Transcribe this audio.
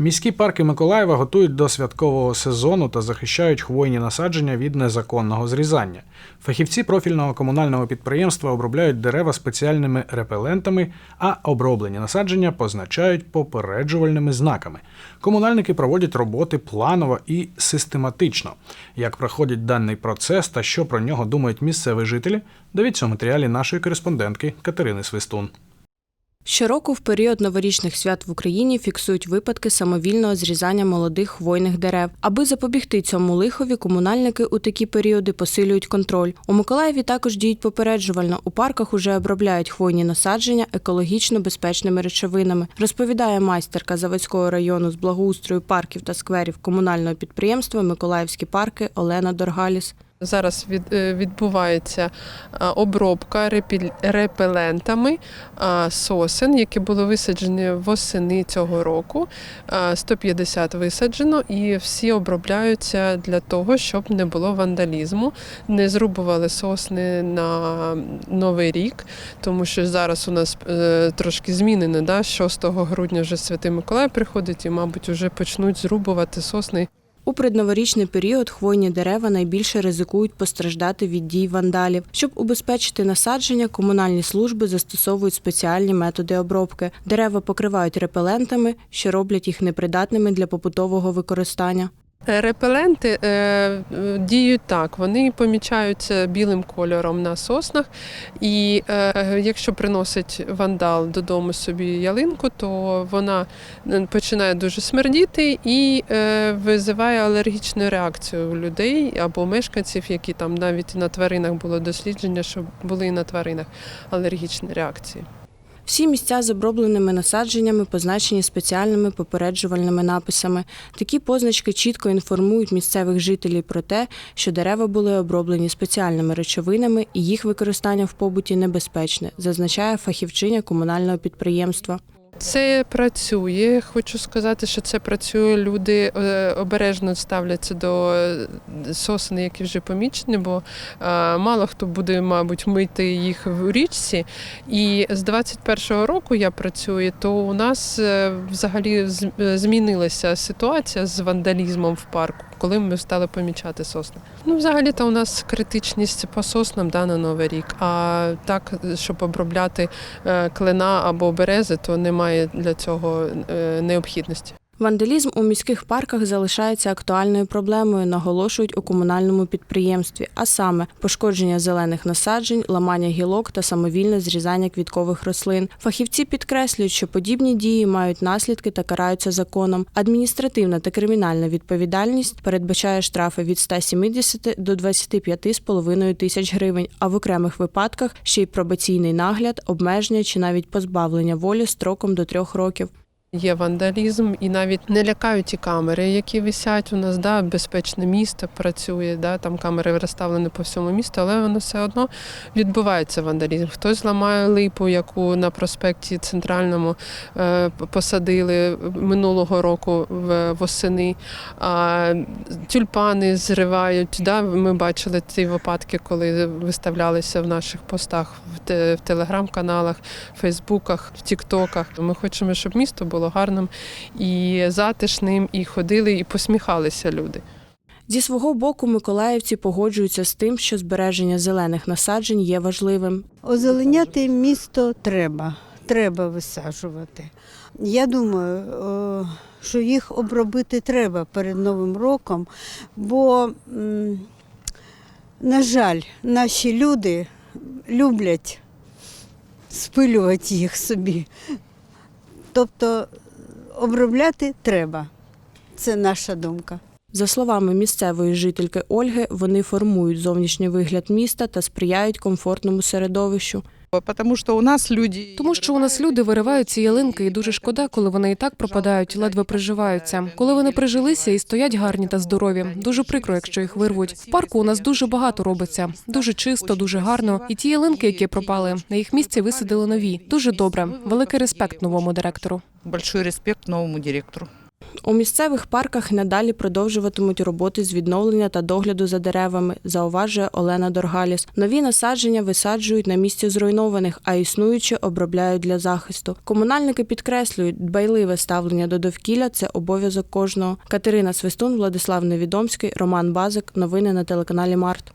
Міські парки Миколаєва готують до святкового сезону та захищають хвойні насадження від незаконного зрізання. Фахівці профільного комунального підприємства обробляють дерева спеціальними репелентами, а оброблені насадження позначають попереджувальними знаками. Комунальники проводять роботи планово і систематично. Як проходить даний процес та що про нього думають місцеві жителі, дивіться у матеріалі нашої кореспондентки Катерини Свистун. Щороку в період новорічних свят в Україні фіксують випадки самовільного зрізання молодих хвойних дерев. Аби запобігти цьому лихові, комунальники у такі періоди посилюють контроль. У Миколаєві також діють попереджувально. У парках уже обробляють хвойні насадження екологічно безпечними речовинами. Розповідає майстерка Заводського району з благоустрою парків та скверів комунального підприємства Миколаївські парки Олена Доргаліс. Зараз е, відбувається обробка репелентами сосен, які були висаджені восени цього року. Е, 150 висаджено, і всі обробляються для того, щоб не було вандалізму, не зрубували сосни на новий рік, тому що зараз у нас е, трошки змінено. Да? 6 грудня вже Святий Миколай приходить, і, мабуть, вже почнуть зрубувати сосни У предноворічний період хвойні дерева найбільше ризикують постраждати від дій вандалів. Щоб убезпечити насадження, комунальні служби застосовують спеціальні методи обробки. Дерева покривають репелентами, що роблять їх непридатними для побутового використання. Е, Репеленти е, діють так, вони помічаються білим кольором на соснах, і е, якщо приносить вандал додому собі ялинку, то вона е, починає дуже смердіти і е, визиває алергічну реакцію у людей або мешканців, які там навіть на тваринах було дослідження, що були на тваринах алергічні реакції. Всі місця з обробленими насадженнями позначені спеціальними попереджувальними написами. Такі позначки чітко інформують місцевих жителів про те, що дерева були оброблені спеціальними речовинами і їх використання в побуті небезпечне, зазначає фахівчиня комунального підприємства. Це працює. Хочу сказати, що це працює. Люди е, обережно ставляться до е, сосен, які вже помічені, бо е, мало хто буде, мабуть, мити їх в річці. І з 21-го року я працюю, то у нас взагалі змінилася ситуація з вандалізмом в парку, коли ми стали помічати сосни. Ну, взагалі, то у нас критичність по соснам да, на Новий рік. А так, щоб обробляти е, клена або берези, то немає для цього е, необхідності. Вандалізм у міських парках залишається актуальною проблемою, наголошують у комунальному підприємстві, а саме пошкодження зелених насаджень, ламання гілок та самовільне зрізання квіткових рослин. Фахівці підкреслюють, що подібні дії мають наслідки та караються законом. Адміністративна та кримінальна відповідальність передбачає штрафи від 170 до 25,5 тисяч гривень, а в окремих випадках ще й пробаційний нагляд, обмеження чи навіть позбавлення волі строком до трьох років. Є вандалізм, і навіть не лякають ті камери, які висять у нас. Да, безпечне місто працює, да, там камери розставлені по всьому місту, але воно все одно відбувається вандалізм. Хтось зламає липу, яку на проспекті центральному е, посадили минулого року в восени. А, тюльпани зривають. Да, ми бачили ці випадки, коли виставлялися в наших постах в, те, в телеграм-каналах, фейсбуках, в тіктоках. Ми хочемо, щоб місто було гарним і затишним, і ходили, і посміхалися люди. Зі свого боку, миколаївці погоджуються з тим, що збереження зелених насаджень є важливим. Озеленяти місто треба, треба висаджувати. Я думаю, що їх обробити треба перед Новим роком, бо, на жаль, наші люди люблять спилювати їх собі. Тобто обробляти треба. Це наша думка. За словами місцевої жительки Ольги, вони формують зовнішній вигляд міста та сприяють комфортному середовищу. Тому що у нас люди Тому що у нас люди виривають ці ялинки, і дуже шкода, коли вони і так пропадають, ледве приживаються. Коли вони прижилися і стоять гарні та здорові. Дуже прикро, якщо їх вирвуть. В парку у нас дуже багато робиться, дуже чисто, дуже гарно. І ті ялинки, які пропали, на їх місці висадили нові. Дуже добре. Великий респект новому директору. большой респект новому директору. У місцевих парках надалі продовжуватимуть роботи з відновлення та догляду за деревами, зауважує Олена Доргаліс. Нові насадження висаджують на місці зруйнованих, а існуючі обробляють для захисту. Комунальники підкреслюють, дбайливе ставлення до довкілля це обов'язок кожного. Катерина Свистун, Владислав Невідомський, Роман Базик. Новини на телеканалі Март.